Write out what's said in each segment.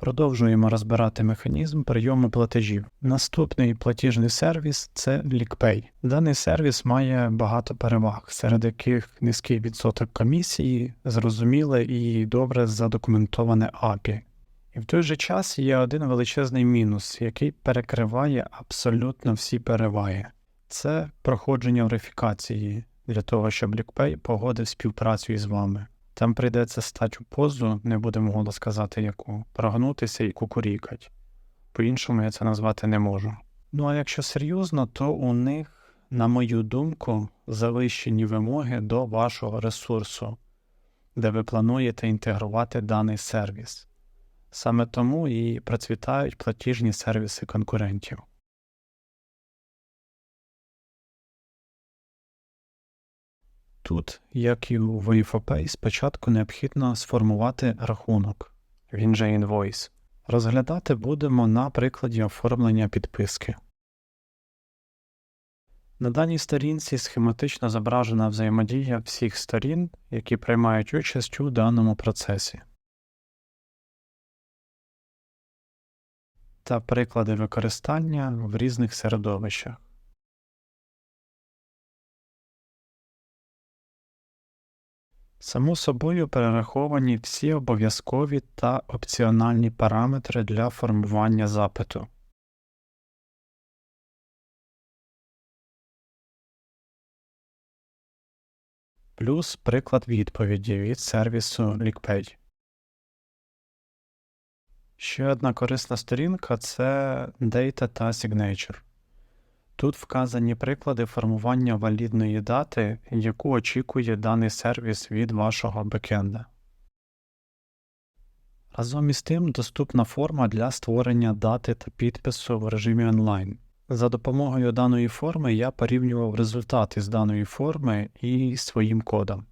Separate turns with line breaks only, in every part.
Продовжуємо розбирати механізм прийому платежів. Наступний платіжний сервіс це LeakPay. Даний сервіс має багато переваг, серед яких низький відсоток комісії, зрозуміле і добре задокументоване API. І в той же час є один величезний мінус, який перекриває абсолютно всі переваги. Це проходження верифікації для того, щоб LeakPay погодив співпрацю із вами. Там прийдеться стати у позу, не будемо голос сказати яку, прогнутися і кукурікать. По-іншому я це назвати не можу. Ну а якщо серйозно, то у них, на мою думку, завищені вимоги до вашого ресурсу, де ви плануєте інтегрувати даний сервіс. Саме тому і процвітають платіжні сервіси конкурентів. Тут, як і у VFOPay, спочатку необхідно сформувати рахунок, він же інвойс. Розглядати будемо на прикладі оформлення підписки. На даній сторінці схематично зображена взаємодія всіх сторін, які приймають участь у даному процесі. Та приклади використання в різних середовищах. Само собою перераховані всі обов'язкові та опціональні параметри для формування запиту. Плюс приклад відповіді від сервісу LeakPay. Ще одна корисна сторінка це Data та Signature. Тут вказані приклади формування валідної дати, яку очікує даний сервіс від вашого бекенда. Разом із тим доступна форма для створення дати та підпису в режимі онлайн. За допомогою даної форми я порівнював результати з даної форми і своїм кодом.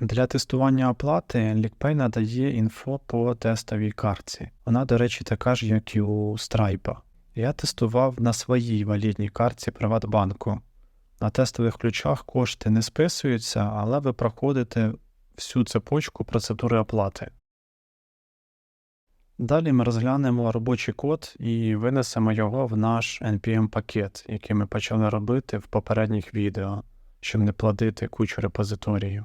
Для тестування оплати LeakPay надає інфо по тестовій картці. Вона, до речі, така ж, як і у Stripe. Я тестував на своїй валідній картці Приватбанку. На тестових ключах кошти не списуються, але ви проходите всю цепочку процедури оплати. Далі ми розглянемо робочий код і винесемо його в наш npm пакет, який ми почали робити в попередніх відео, щоб не плодити кучу репозиторіїв.